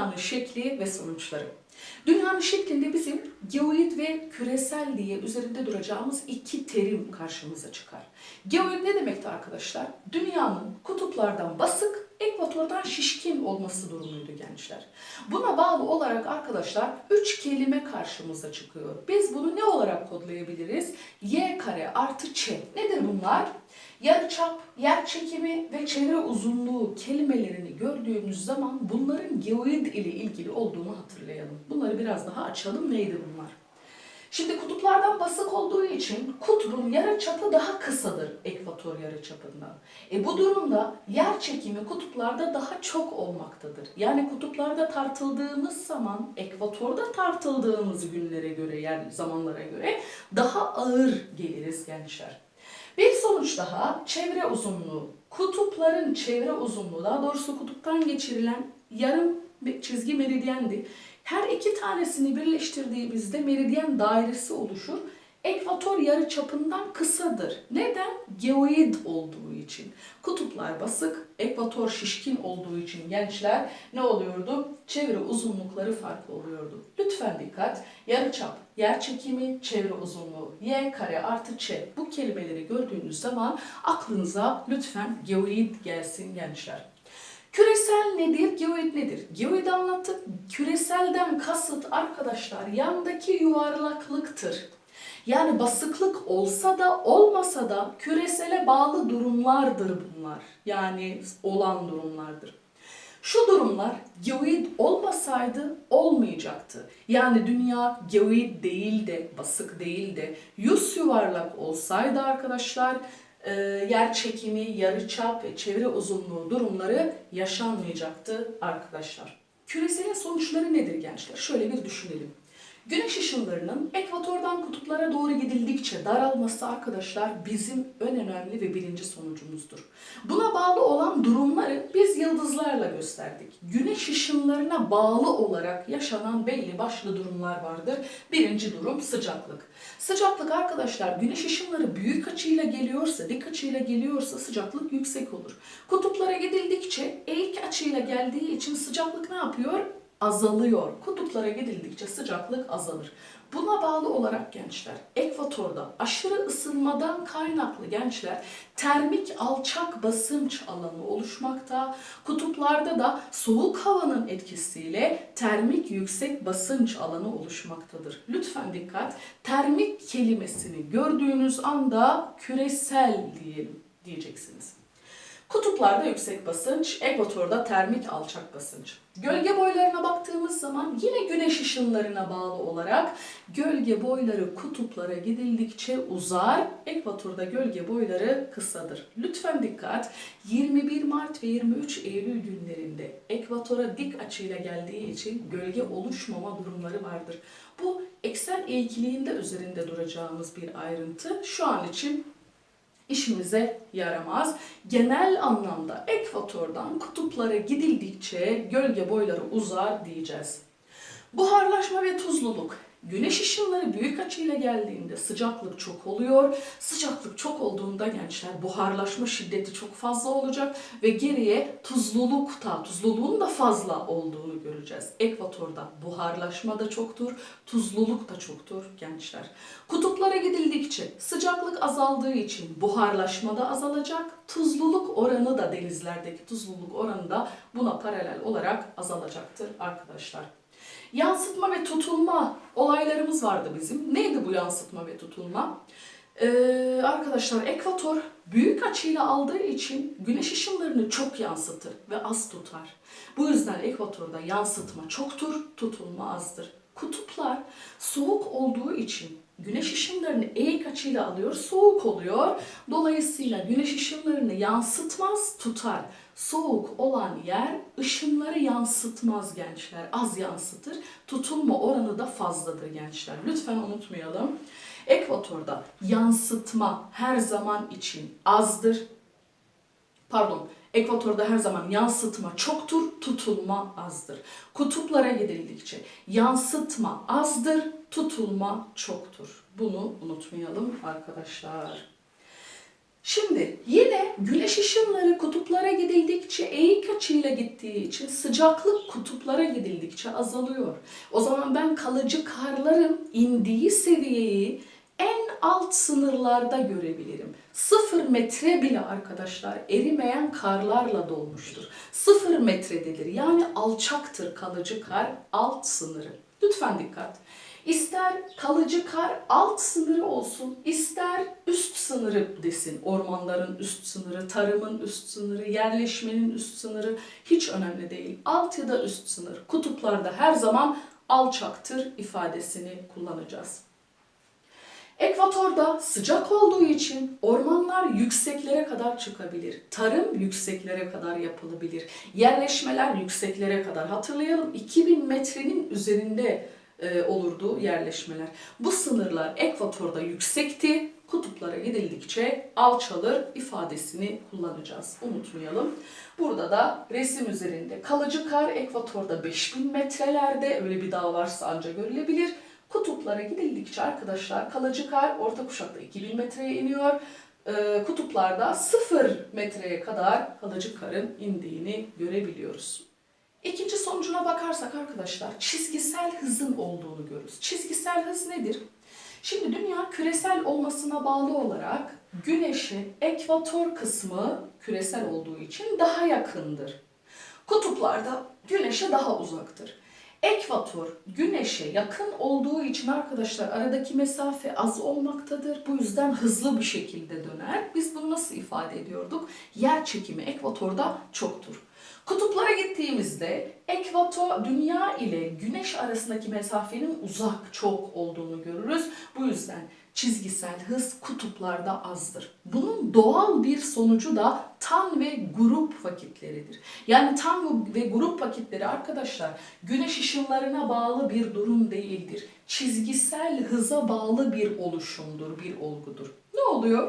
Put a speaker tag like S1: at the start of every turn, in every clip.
S1: dünyanın şekli ve sonuçları. Dünyanın şeklinde bizim geoid ve küresel diye üzerinde duracağımız iki terim karşımıza çıkar. Geoid ne demekti arkadaşlar? Dünyanın kutuplardan basık, ekvatordan şişkin olması durumuydu gençler. Buna bağlı olarak arkadaşlar üç kelime karşımıza çıkıyor. Biz bunu ne olarak kodlayabiliriz? Y kare artı Ç. Nedir bunlar? Yarıçap, yer çekimi ve çevre uzunluğu kelimelerini gördüğümüz zaman bunların geoid ile ilgili olduğunu hatırlayalım. Bunları biraz daha açalım. Neydi bunlar? Şimdi kutuplardan basık olduğu için kutbun yarıçapı daha kısadır ekvator yarıçapından. E bu durumda yer çekimi kutuplarda daha çok olmaktadır. Yani kutuplarda tartıldığımız zaman ekvatorda tartıldığımız günlere göre yani zamanlara göre daha ağır geliriz gençler. Bir sonuç daha çevre uzunluğu. Kutupların çevre uzunluğu daha doğrusu kutuptan geçirilen yarım çizgi meridyendi. Her iki tanesini birleştirdiğimizde meridyen dairesi oluşur. Ekvator yarı çapından kısadır. Neden? Geoid olduğu için. Kutuplar basık, ekvator şişkin olduğu için gençler ne oluyordu? Çevre uzunlukları farklı oluyordu. Lütfen dikkat. Yarıçap, yer çekimi, çevre uzunluğu, y kare artı ç bu kelimeleri gördüğünüz zaman aklınıza lütfen geoid gelsin gençler. Küresel nedir? Geoid nedir? Geoid anlattık. Küreselden kasıt arkadaşlar yandaki yuvarlaklıktır. Yani basıklık olsa da olmasa da küresele bağlı durumlardır bunlar. Yani olan durumlardır. Şu durumlar geoid olmasaydı olmayacaktı. Yani dünya geoid değil de basık değil de yüz yuvarlak olsaydı arkadaşlar e, yer çekimi, yarıçap ve çevre uzunluğu durumları yaşanmayacaktı arkadaşlar. Küreselin sonuçları nedir gençler? Şöyle bir düşünelim. Güneş ışınlarının ekvatordan kutuplara doğru gidildikçe daralması arkadaşlar bizim en önemli ve birinci sonucumuzdur. Buna bağlı olan durumları biz yıldızlarla gösterdik. Güneş ışınlarına bağlı olarak yaşanan belli başlı durumlar vardır. Birinci durum sıcaklık. Sıcaklık arkadaşlar güneş ışınları büyük açıyla geliyorsa, dik açıyla geliyorsa sıcaklık yüksek olur. Kutuplara gidildikçe eğik açıyla geldiği için sıcaklık ne yapıyor? Azalıyor. Kutuplara gidildikçe sıcaklık azalır. Buna bağlı olarak gençler, ekvatorda aşırı ısınmadan kaynaklı gençler termik alçak basınç alanı oluşmakta. Kutuplarda da soğuk havanın etkisiyle termik yüksek basınç alanı oluşmaktadır. Lütfen dikkat. Termik kelimesini gördüğünüz anda küresel diyelim diyeceksiniz. Kutuplarda yüksek basınç, ekvatorda termik alçak basınç. Gölge boylarına baktığımız zaman yine güneş ışınlarına bağlı olarak gölge boyları kutuplara gidildikçe uzar, ekvatorda gölge boyları kısadır. Lütfen dikkat, 21 Mart ve 23 Eylül günlerinde ekvatora dik açıyla geldiği için gölge oluşmama durumları vardır. Bu eksen eğikliğinde üzerinde duracağımız bir ayrıntı. Şu an için işimize yaramaz. Genel anlamda ekvatordan kutuplara gidildikçe gölge boyları uzar diyeceğiz. Buharlaşma ve tuzluluk. Güneş ışınları büyük açıyla geldiğinde sıcaklık çok oluyor. Sıcaklık çok olduğunda gençler buharlaşma şiddeti çok fazla olacak ve geriye tuzluluk da, tuzluluğun da fazla olduğunu göreceğiz. Ekvatorda buharlaşma da çoktur, tuzluluk da çoktur gençler. Kutuplara gidildikçe sıcaklık azaldığı için buharlaşma da azalacak, tuzluluk oranı da denizlerdeki tuzluluk oranı da buna paralel olarak azalacaktır arkadaşlar. Yansıtma ve tutulma olaylarımız vardı bizim. Neydi bu yansıtma ve tutulma? Ee, arkadaşlar ekvator büyük açıyla aldığı için güneş ışınlarını çok yansıtır ve az tutar. Bu yüzden ekvatorda yansıtma çoktur, tutulma azdır. Kutuplar soğuk olduğu için güneş ışınlarını eğik açıyla alıyor, soğuk oluyor. Dolayısıyla güneş ışınlarını yansıtmaz, tutar. Soğuk olan yer ışınları yansıtmaz gençler, az yansıtır. Tutulma oranı da fazladır gençler. Lütfen unutmayalım. Ekvatorda yansıtma her zaman için azdır. Pardon, ekvatorda her zaman yansıtma çoktur, tutulma azdır. Kutuplara gidildikçe yansıtma azdır, tutulma çoktur. Bunu unutmayalım arkadaşlar. Şimdi yine güneş ışınları kutuplara gidildikçe eğik açıyla gittiği için sıcaklık kutuplara gidildikçe azalıyor. O zaman ben kalıcı karların indiği seviyeyi en alt sınırlarda görebilirim. Sıfır metre bile arkadaşlar erimeyen karlarla dolmuştur. Sıfır metrededir yani alçaktır kalıcı kar alt sınırı. Lütfen dikkat. İster kalıcı kar alt sınırı olsun, ister üst sınırı desin. Ormanların üst sınırı, tarımın üst sınırı, yerleşmenin üst sınırı hiç önemli değil. Alt ya da üst sınır. Kutuplarda her zaman alçaktır ifadesini kullanacağız. Ekvatorda sıcak olduğu için ormanlar yükseklere kadar çıkabilir. Tarım yükseklere kadar yapılabilir. Yerleşmeler yükseklere kadar. Hatırlayalım 2000 metrenin üzerinde e, olurdu yerleşmeler. Bu sınırlar ekvatorda yüksekti. Kutuplara gidildikçe alçalır ifadesini kullanacağız. Unutmayalım. Burada da resim üzerinde kalıcı kar ekvatorda 5000 metrelerde öyle bir dağ varsa anca görülebilir. Kutuplara gidildikçe arkadaşlar kalıcı kar orta kuşakta 2000 metreye iniyor. Ee, kutuplarda 0 metreye kadar kalıcı karın indiğini görebiliyoruz. İkinci sonucuna bakarsak arkadaşlar çizgisel hızın olduğunu görürüz. Çizgisel hız nedir? Şimdi dünya küresel olmasına bağlı olarak güneşe ekvator kısmı küresel olduğu için daha yakındır. Kutuplarda güneşe daha uzaktır. Ekvator güneşe yakın olduğu için arkadaşlar aradaki mesafe az olmaktadır. Bu yüzden hızlı bir şekilde döner. Biz bunu nasıl ifade ediyorduk? Yer çekimi ekvatorda çoktur. Kutuplara gittiğimizde ekvator dünya ile güneş arasındaki mesafenin uzak çok olduğunu görürüz. Bu yüzden çizgisel hız kutuplarda azdır. Bunun doğal bir sonucu da tan ve grup vakitleridir. Yani tan ve grup vakitleri arkadaşlar güneş ışınlarına bağlı bir durum değildir. Çizgisel hıza bağlı bir oluşumdur, bir olgudur. Oluyor?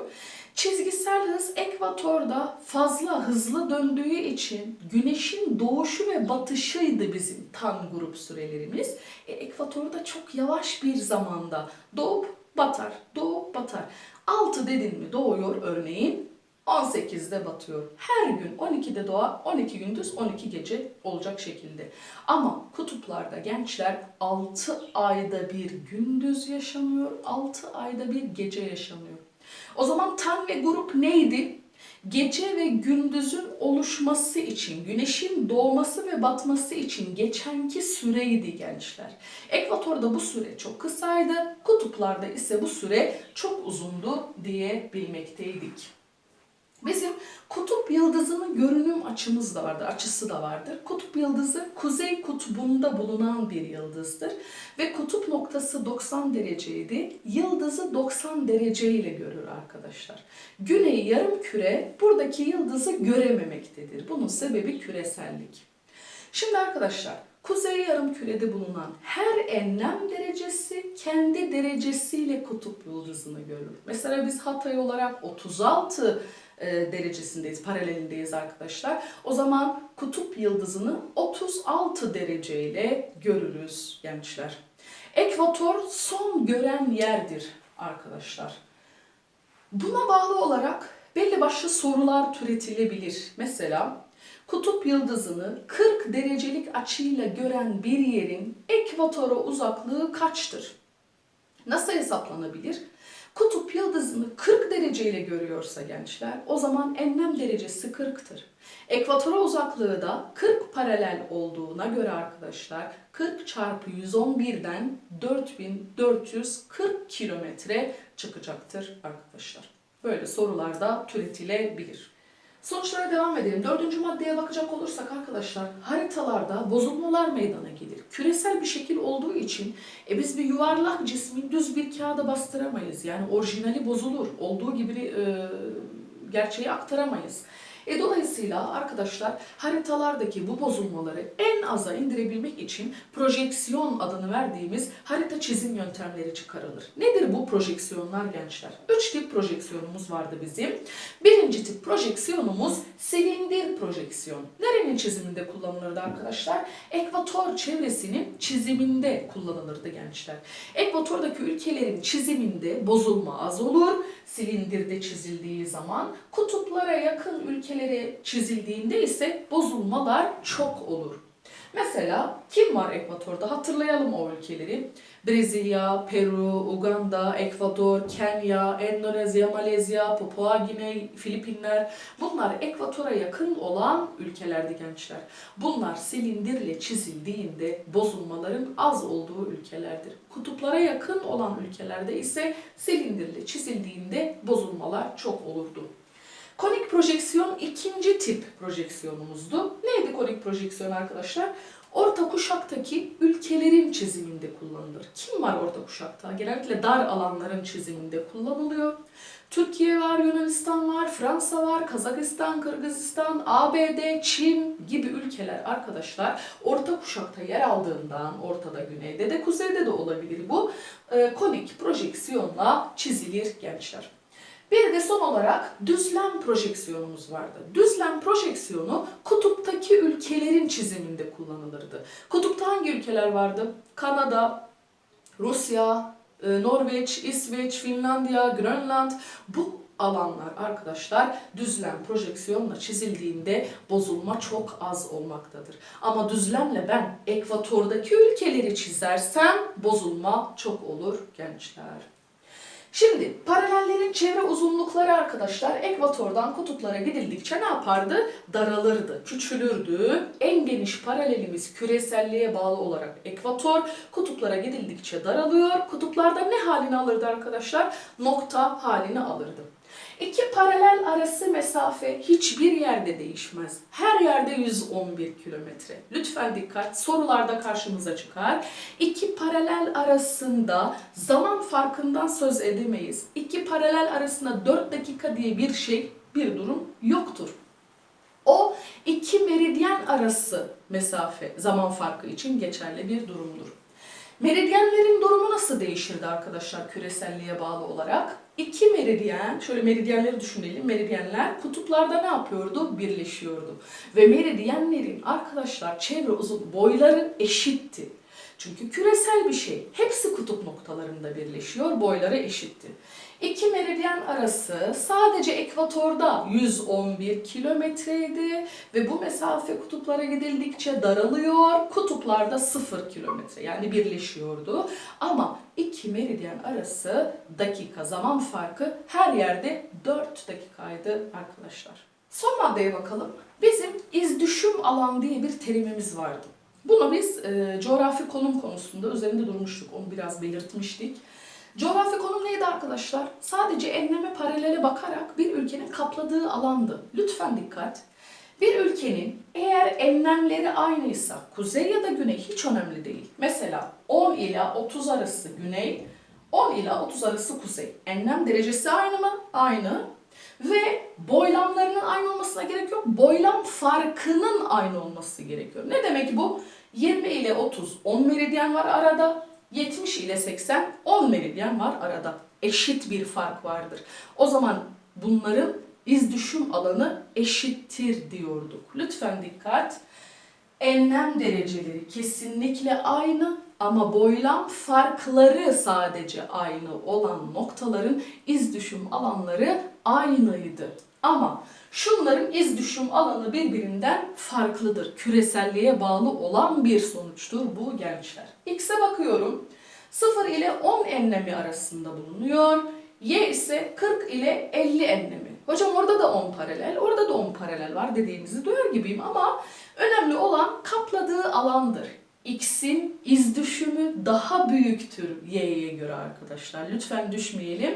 S1: Çizgisel hız ekvatorda fazla hızlı döndüğü için güneşin doğuşu ve batışıydı bizim tan grup sürelerimiz. E, ekvatorda çok yavaş bir zamanda doğup batar, doğup batar. 6 dedin mi doğuyor örneğin 18'de batıyor. Her gün 12'de doğa, 12 gündüz, 12 gece olacak şekilde. Ama kutuplarda gençler 6 ayda bir gündüz yaşanıyor, 6 ayda bir gece yaşanıyor. O zaman tan ve grup neydi? Gece ve gündüzün oluşması için, güneşin doğması ve batması için geçenki süreydi gençler. Ekvatorda bu süre çok kısaydı, kutuplarda ise bu süre çok uzundu diyebilmekteydik. Bizim kutup yıldızının görünüm açımız da vardır, açısı da vardır. Kutup yıldızı kuzey kutbunda bulunan bir yıldızdır ve kutup noktası 90 dereceydi. Yıldızı 90 derece ile görür arkadaşlar. Güney yarım küre buradaki yıldızı görememektedir. Bunun sebebi küresellik. Şimdi arkadaşlar Kuzey yarım kürede bulunan her enlem derecesi kendi derecesiyle kutup yıldızını görür. Mesela biz Hatay olarak 36 e, derecesindeyiz, paralelindeyiz arkadaşlar. O zaman kutup yıldızını 36 dereceyle görürüz gençler. Ekvator son gören yerdir arkadaşlar. Buna bağlı olarak belli başlı sorular türetilebilir. Mesela kutup yıldızını 40 derecelik açıyla gören bir yerin ekvatora uzaklığı kaçtır? Nasıl hesaplanabilir? Kutup yıldızını 40 dereceyle görüyorsa gençler o zaman enlem derecesi 40'tır. Ekvatora uzaklığı da 40 paralel olduğuna göre arkadaşlar 40 çarpı 111'den 4440 kilometre çıkacaktır arkadaşlar. Böyle sorularda türetilebilir. Sonuçlara devam edelim. Dördüncü maddeye bakacak olursak arkadaşlar haritalarda bozulmalar meydana gelir. Küresel bir şekil olduğu için e, biz bir yuvarlak cismi düz bir kağıda bastıramayız. Yani orijinali bozulur. Olduğu gibi e, gerçeği aktaramayız. E dolayısıyla arkadaşlar haritalardaki bu bozulmaları en aza indirebilmek için projeksiyon adını verdiğimiz harita çizim yöntemleri çıkarılır. Nedir bu projeksiyonlar gençler? Üç tip projeksiyonumuz vardı bizim. Birinci tip projeksiyonumuz silindir projeksiyon. Nerenin çiziminde kullanılırdı arkadaşlar? Ekvator çevresinin çiziminde kullanılırdı gençler. Ekvatordaki ülkelerin çiziminde bozulma az olur. Silindirde çizildiği zaman kutuplara yakın ülkelere çizildiğinde ise bozulmalar çok olur. Mesela kim var Ekvator'da? Hatırlayalım o ülkeleri. Brezilya, Peru, Uganda, Ekvador, Kenya, Endonezya, Malezya, Papua Güney, Filipinler. Bunlar ekvatora yakın olan ülkelerdi gençler. Bunlar silindirle çizildiğinde bozulmaların az olduğu ülkelerdir. Kutuplara yakın olan ülkelerde ise silindirle çizildiğinde bozulmalar çok olurdu. Konik projeksiyon ikinci tip projeksiyonumuzdu. Neydi konik projeksiyon arkadaşlar? Orta kuşaktaki ülkelerin çiziminde kullanılır. Kim var orta kuşakta? Genellikle dar alanların çiziminde kullanılıyor. Türkiye var, Yunanistan var, Fransa var, Kazakistan, Kırgızistan, ABD, Çin gibi ülkeler arkadaşlar orta kuşakta yer aldığından ortada güneyde de kuzeyde de olabilir bu e, konik projeksiyonla çizilir gençler. Bir de son olarak düzlem projeksiyonumuz vardı. Düzlem projeksiyonu kutuptaki ülkelerin çiziminde kullanılırdı. Kutupta hangi ülkeler vardı? Kanada, Rusya, e, Norveç, İsveç, Finlandiya, Grönland bu alanlar arkadaşlar düzlem projeksiyonla çizildiğinde bozulma çok az olmaktadır. Ama düzlemle ben ekvatordaki ülkeleri çizersem bozulma çok olur gençler. Şimdi paralellerin çevre uzunlukları arkadaşlar ekvatordan kutuplara gidildikçe ne yapardı? Daralırdı, küçülürdü. En geniş paralelimiz küreselliğe bağlı olarak ekvator. Kutuplara gidildikçe daralıyor. Kutuplarda ne halini alırdı arkadaşlar? Nokta halini alırdı. İki paralel arası mesafe hiçbir yerde değişmez. Her yerde 111 kilometre. Lütfen dikkat. Sorularda karşımıza çıkar. İki paralel arasında zaman farkından söz edemeyiz. İki paralel arasında 4 dakika diye bir şey, bir durum yoktur. O iki meridyen arası mesafe zaman farkı için geçerli bir durumdur. Meridyenlerin durumu nasıl değişirdi arkadaşlar küreselliğe bağlı olarak? İki meridyen, şöyle meridyenleri düşünelim. Meridyenler kutuplarda ne yapıyordu? Birleşiyordu. Ve meridyenlerin arkadaşlar çevre uzun boyları eşitti. Çünkü küresel bir şey. Hepsi kutup noktalarında birleşiyor. Boyları eşitti. İki meridyen arası sadece ekvatorda 111 kilometreydi ve bu mesafe kutuplara gidildikçe daralıyor. Kutuplarda 0 kilometre yani birleşiyordu. Ama iki meridyen arası dakika zaman farkı her yerde 4 dakikaydı arkadaşlar. Son maddeye bakalım. Bizim iz düşüm alan diye bir terimimiz vardı. Bunu biz e, coğrafi konum konusunda üzerinde durmuştuk. Onu biraz belirtmiştik. Coğrafi konum neydi arkadaşlar? Sadece enleme paralele bakarak bir ülkenin kapladığı alandı. Lütfen dikkat. Bir ülkenin eğer enlemleri aynıysa kuzey ya da güney hiç önemli değil. Mesela 10 ila 30 arası güney, 10 ila 30 arası kuzey. Enlem derecesi aynı mı? Aynı. Ve boylamlarının aynı olmasına gerek yok. Boylam farkının aynı olması gerekiyor. Ne demek bu? 20 ile 30 10 meridyen var arada. 70 ile 80 10 meridyen var arada. Eşit bir fark vardır. O zaman bunların iz düşüm alanı eşittir diyorduk. Lütfen dikkat. Enlem dereceleri kesinlikle aynı ama boylam farkları sadece aynı olan noktaların iz düşüm alanları aynıydı. Ama şunların iz düşüm alanı birbirinden farklıdır. Küreselliğe bağlı olan bir sonuçtur bu gençler. X'e bakıyorum. 0 ile 10 enlemi arasında bulunuyor. Y ise 40 ile 50 enlemi. Hocam orada da 10 paralel, orada da 10 paralel var dediğinizi duyar gibiyim ama önemli olan kapladığı alandır. X'in iz düşümü daha büyüktür Y'ye göre arkadaşlar. Lütfen düşmeyelim.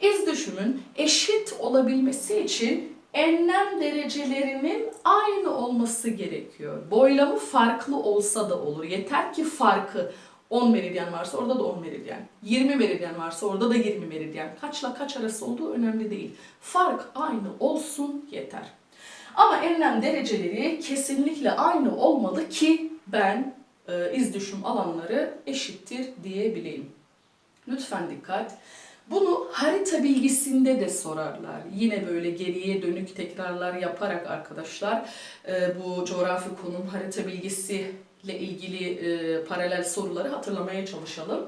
S1: İz düşümün eşit olabilmesi için enlem derecelerinin aynı olması gerekiyor. Boylamı farklı olsa da olur. Yeter ki farkı 10 meridyen varsa orada da 10 meridyen. 20 meridyen varsa orada da 20 meridyen. Kaçla kaç arası olduğu önemli değil. Fark aynı olsun yeter. Ama enlem dereceleri kesinlikle aynı olmalı ki ben e, iz düşüm alanları eşittir diyebileyim. Lütfen dikkat. Bunu harita bilgisinde de sorarlar. Yine böyle geriye dönük tekrarlar yaparak arkadaşlar e, bu coğrafi konum harita bilgisi ile ilgili e, paralel soruları hatırlamaya çalışalım.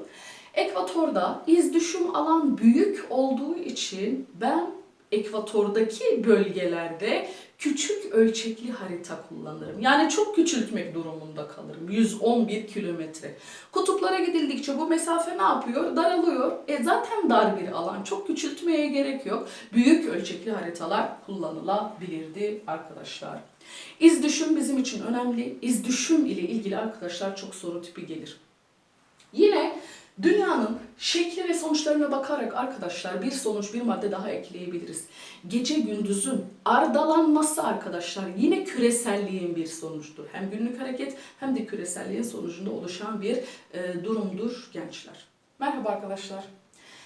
S1: Ekvatorda iz düşüm alan büyük olduğu için ben ekvatordaki bölgelerde küçük ölçekli harita kullanırım. Yani çok küçültmek durumunda kalırım. 111 kilometre. Kutuplara gidildikçe bu mesafe ne yapıyor? Daralıyor. E zaten dar bir alan. Çok küçültmeye gerek yok. Büyük ölçekli haritalar kullanılabilirdi arkadaşlar. İz düşüm bizim için önemli. İz düşüm ile ilgili arkadaşlar çok soru tipi gelir. Yine dünyanın şekli ve sonuçlarına bakarak arkadaşlar bir sonuç bir madde daha ekleyebiliriz. Gece gündüzün ardalanması arkadaşlar yine küreselliğin bir sonucudur. Hem günlük hareket hem de küreselliğin sonucunda oluşan bir e, durumdur gençler. Merhaba arkadaşlar.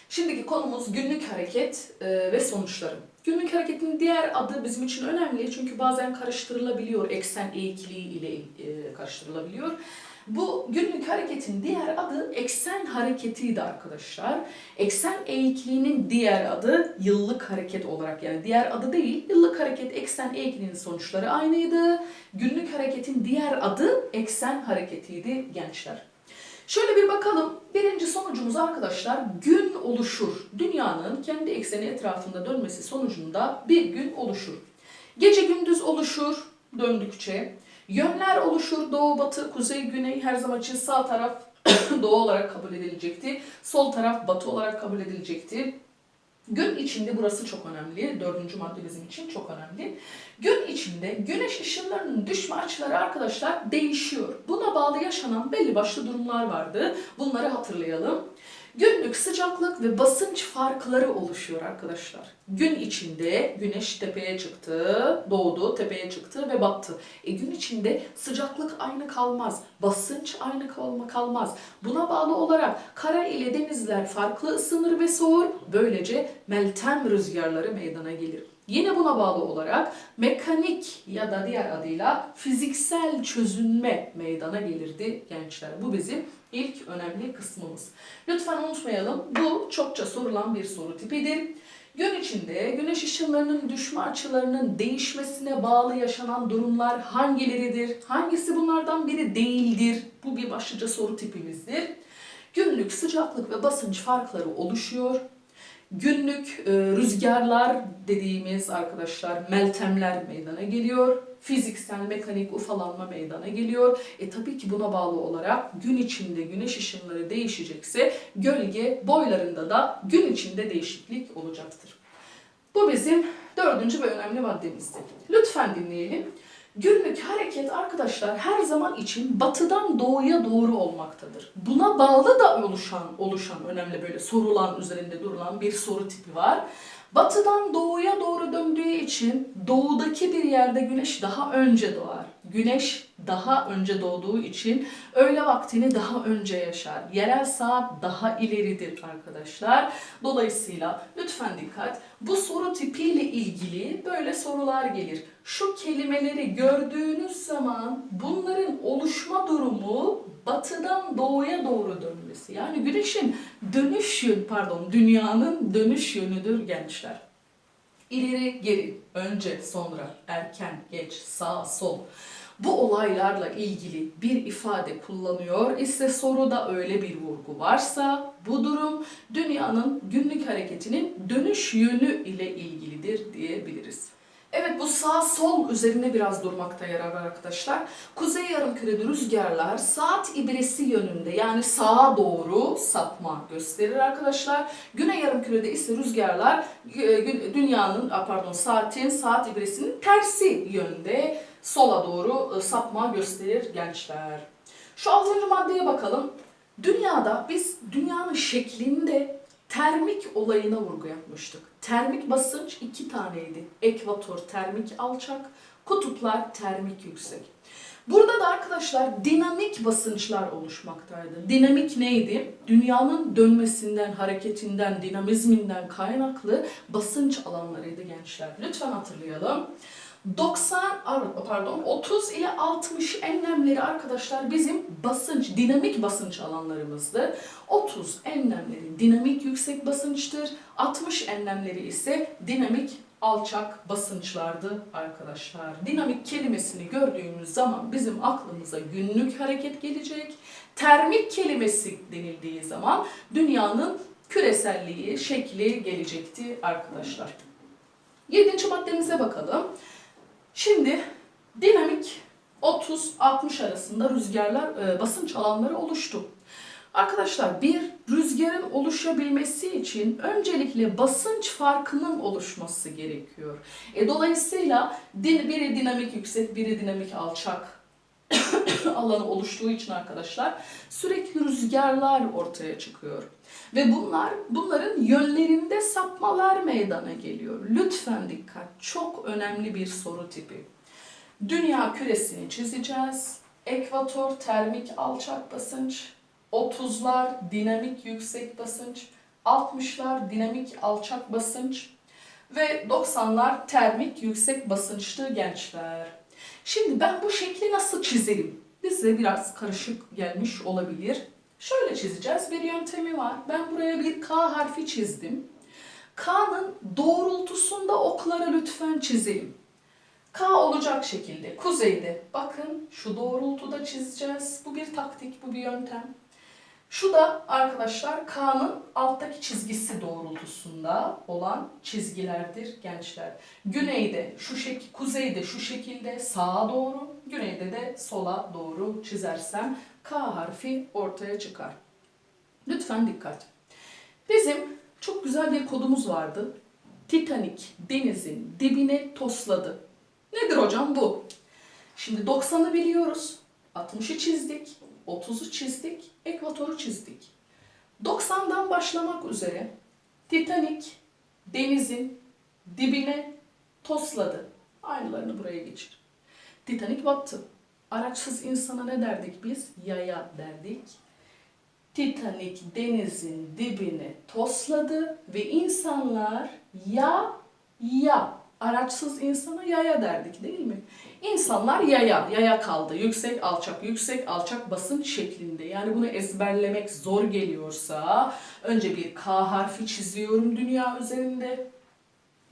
S1: Şimdiki konumuz günlük hareket e, ve sonuçları. Günlük hareketin diğer adı bizim için önemli çünkü bazen karıştırılabiliyor, eksen eğikliği ile e, karıştırılabiliyor. Bu günlük hareketin diğer adı eksen hareketiydi arkadaşlar. Eksen eğikliğinin diğer adı yıllık hareket olarak yani diğer adı değil, yıllık hareket eksen eğikliğinin sonuçları aynıydı. Günlük hareketin diğer adı eksen hareketiydi gençler. Şöyle bir bakalım. Birinci sonucumuz arkadaşlar gün oluşur. Dünyanın kendi ekseni etrafında dönmesi sonucunda bir gün oluşur. Gece gündüz oluşur döndükçe. Yönler oluşur. Doğu, batı, kuzey, güney her zaman için sağ taraf doğu olarak kabul edilecekti. Sol taraf batı olarak kabul edilecekti. Gün içinde burası çok önemli. Dördüncü madde bizim için çok önemli. Gün içinde güneş ışınlarının düşme açıları arkadaşlar değişiyor. Buna bağlı yaşanan belli başlı durumlar vardı. Bunları hatırlayalım. Günlük sıcaklık ve basınç farkları oluşuyor arkadaşlar. Gün içinde güneş tepeye çıktı, doğdu, tepeye çıktı ve battı. E gün içinde sıcaklık aynı kalmaz, basınç aynı kalma kalmaz. Buna bağlı olarak kara ile denizler farklı ısınır ve soğur. Böylece meltem rüzgarları meydana gelir. Yine buna bağlı olarak mekanik ya da diğer adıyla fiziksel çözünme meydana gelirdi gençler. Bu bizim ilk önemli kısmımız. Lütfen unutmayalım bu çokça sorulan bir soru tipidir. Gün içinde güneş ışınlarının düşme açılarının değişmesine bağlı yaşanan durumlar hangileridir? Hangisi bunlardan biri değildir? Bu bir başlıca soru tipimizdir. Günlük sıcaklık ve basınç farkları oluşuyor. Günlük e, rüzgarlar dediğimiz arkadaşlar meltemler meydana geliyor. Fiziksel, mekanik ufalanma meydana geliyor. E tabii ki buna bağlı olarak gün içinde güneş ışınları değişecekse gölge boylarında da gün içinde değişiklik olacaktır. Bu bizim dördüncü ve önemli maddemizdi. Lütfen dinleyelim. Günlük hareket arkadaşlar her zaman için batıdan doğuya doğru olmaktadır. Buna bağlı da oluşan oluşan önemli böyle sorulan üzerinde durulan bir soru tipi var. Batıdan doğuya doğru döndüğü için doğudaki bir yerde güneş daha önce doğar. Güneş daha önce doğduğu için öğle vaktini daha önce yaşar. Yerel saat daha ileridir arkadaşlar. Dolayısıyla lütfen dikkat. Bu soru tipiyle ilgili böyle sorular gelir. Şu kelimeleri gördüğünüz zaman bunların oluşma durumu batıdan doğuya doğru dönmesi. Yani güneşin dönüş yönü, pardon dünyanın dönüş yönüdür gençler. İleri, geri, önce, sonra, erken, geç, sağ, sol. Bu olaylarla ilgili bir ifade kullanıyor ise soruda öyle bir vurgu varsa bu durum dünyanın günlük hareketinin dönüş yönü ile ilgilidir diyebiliriz. Evet bu sağ sol üzerine biraz durmakta yarar var arkadaşlar. Kuzey yarımkürede rüzgarlar saat ibresi yönünde yani sağa doğru sapma gösterir arkadaşlar. Güney yarımkürede ise rüzgarlar e, dünyanın pardon saatin saat ibresinin tersi yönde sola doğru e, sapma gösterir gençler. Şu altıncı maddeye bakalım. Dünyada biz dünyanın şeklinde termik olayına vurgu yapmıştık. Termik basınç iki taneydi. Ekvator termik alçak, kutuplar termik yüksek. Burada da arkadaşlar dinamik basınçlar oluşmaktaydı. Dinamik neydi? Dünyanın dönmesinden, hareketinden, dinamizminden kaynaklı basınç alanlarıydı gençler. Lütfen hatırlayalım. 90 ar- pardon 30 ile 60 enlemleri arkadaşlar bizim basınç, dinamik basınç alanlarımızdı. 30 enlemleri dinamik yüksek basınçtır. 60 enlemleri ise dinamik alçak basınçlardı arkadaşlar. Dinamik kelimesini gördüğümüz zaman bizim aklımıza günlük hareket gelecek. Termik kelimesi denildiği zaman dünyanın küreselliği, şekli gelecekti arkadaşlar. Yedinci maddemize bakalım. Şimdi dinamik 30-60 arasında rüzgarlar, e, basınç alanları oluştu. Arkadaşlar bir rüzgarın oluşabilmesi için öncelikle basınç farkının oluşması gerekiyor. E, dolayısıyla din, biri dinamik yüksek, biri dinamik alçak alanı oluştuğu için arkadaşlar sürekli rüzgarlar ortaya çıkıyor. Ve bunlar bunların yönlerinde sapmalar meydana geliyor. Lütfen dikkat. Çok önemli bir soru tipi. Dünya küresini çizeceğiz. Ekvator termik alçak basınç, 30'lar dinamik yüksek basınç, 60'lar dinamik alçak basınç ve 90'lar termik yüksek basınçlı gençler. Şimdi ben bu şekli nasıl çizerim? Bize biraz karışık gelmiş olabilir. Şöyle çizeceğiz. Bir yöntemi var. Ben buraya bir K harfi çizdim. K'nın doğrultusunda okları lütfen çizelim. K olacak şekilde kuzeyde. Bakın şu doğrultuda çizeceğiz. Bu bir taktik, bu bir yöntem. Şu da arkadaşlar K'nın alttaki çizgisi doğrultusunda olan çizgilerdir gençler. Güneyde şu şekil, kuzeyde şu şekilde sağa doğru, güneyde de sola doğru çizersem K harfi ortaya çıkar. Lütfen dikkat. Bizim çok güzel bir kodumuz vardı. Titanic denizin dibine tosladı. Nedir hocam bu? Şimdi 90'ı biliyoruz. 60'ı çizdik. 30'u çizdik. Ekvatoru çizdik. 90'dan başlamak üzere Titanic denizin dibine tosladı. Aynılarını buraya geçir. Titanic battı. Araçsız insana ne derdik biz? Yaya derdik. Titanic denizin dibine tosladı ve insanlar ya ya araçsız insana yaya derdik değil mi? İnsanlar yaya, yaya kaldı. Yüksek, alçak, yüksek, alçak basınç şeklinde. Yani bunu ezberlemek zor geliyorsa önce bir K harfi çiziyorum dünya üzerinde.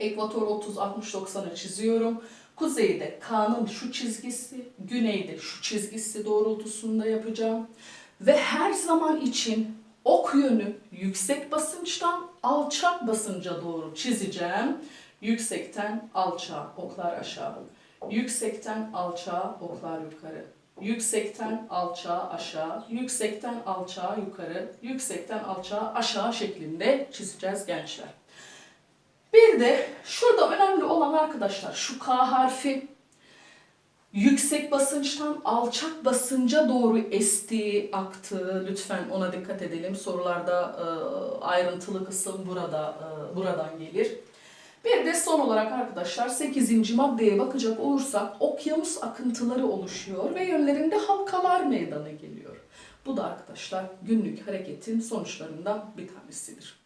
S1: Ekvator 30, 60, 90'ı çiziyorum. Kuzeyde K'nın şu çizgisi, güneyde şu çizgisi doğrultusunda yapacağım. Ve her zaman için ok yönü yüksek basınçtan alçak basınca doğru çizeceğim. Yüksekten alçağa, oklar aşağı. Yüksekten alçağa, oklar yukarı. Yüksekten alçağa aşağı, yüksekten alçağa yukarı, yüksekten alçağa aşağı şeklinde çizeceğiz gençler. Bir de şurada önemli olan arkadaşlar şu K harfi yüksek basınçtan alçak basınca doğru estiği, aktığı lütfen ona dikkat edelim. Sorularda e, ayrıntılı kısım burada e, buradan gelir. Bir de son olarak arkadaşlar 8. maddeye bakacak olursak okyanus akıntıları oluşuyor ve yönlerinde halkalar meydana geliyor. Bu da arkadaşlar günlük hareketin sonuçlarından bir tanesidir.